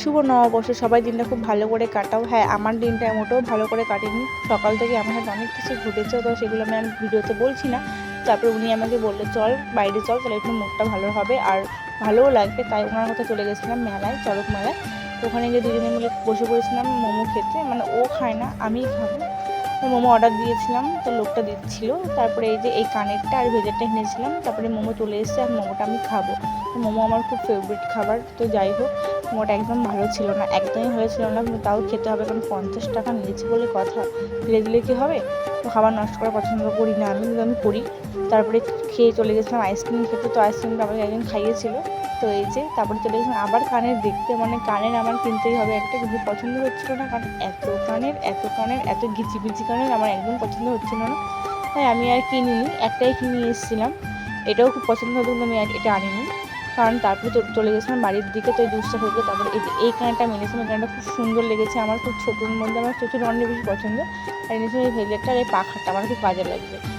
শুভ নববর্ষ, সবাই দিনটা খুব ভালো করে কাটাও। হ্যাঁ আমার দিনটা মোটেও ভালো করে কাটেনি। সকাল থেকে আমার সাথে অনেক কিছু ঘটেছে, তো সেগুলো আমি আর ভিডিওতে বলছি না। তারপরে উনি আমাকে বলল, চল, বাইরে চল, তাহলে একটু মুখটা ভালো হবে। আর ভালোও লাগবে, তাই ওনার কথা চলে গেছিলাম মেলায়, চড়ক মেলায়। ওখানে গিয়ে দুজনে মিলে বসে পড়েছিলাম মোমো খেতে। মানে ও খায় না, আমি খাব। মোমো অর্ডার দিয়েছিলাম, তো লোকটা দিচ্ছিল। তারপরে এই যে এই কানেরটা আর ভেজেরটা কিনেছিলাম তারপরে মোমো চলে এসেছে আর মোমোটা আমি খাব। তো মোমো আমার খুব ফেভারিট খাবার, তো যাই হোক। মোমোটা একদম ভালো ছিল না। একদমই ভালো ছিল না, কিন্তু তাও খেতে হবে, কারণ পঞ্চাশ টাকা নিয়েছি বলে কথা। ফেলে দিলে কি হবে? তো খাবার নষ্ট করা পছন্দ করি না, আমি কিন্তু আমি করি। তারপরে খেয়ে চলে গেছিলাম আইসক্রিম খেতে, তো আইসক্রিমটা আমাকে একজন খাইয়েছিল। তো এই যে তারপরে চলে গেছিলাম আবার কানের দেখতে মানে কানের আমার কিনতেই হবে একটা, কিন্তু পছন্দ হচ্ছিল না, কারণ এত কানের এত কানের, এত গিচি পিচি কানের আমার একদম পছন্দ হচ্ছিল না। তাই আমি আর কিনিনি, একটাই কিনে এসেছিলাম। এটাও খুব পছন্দ হতো, কিন্তু আমি এটা আনিনি। কারণ তারপরে তো চলে গেছিলাম বাড়ির দিকে তো এই দুধটা হয়ে তারপরে এই এই কানেরটা আমি এই খুব সুন্দর লেগেছে, আমার খুব ছোটোর মধ্যে আমার চোখের অনেক বেশি পছন্দ আর এনেছিলাম এই আর এই পাখাটা, আমার খুব কাজে লাগবে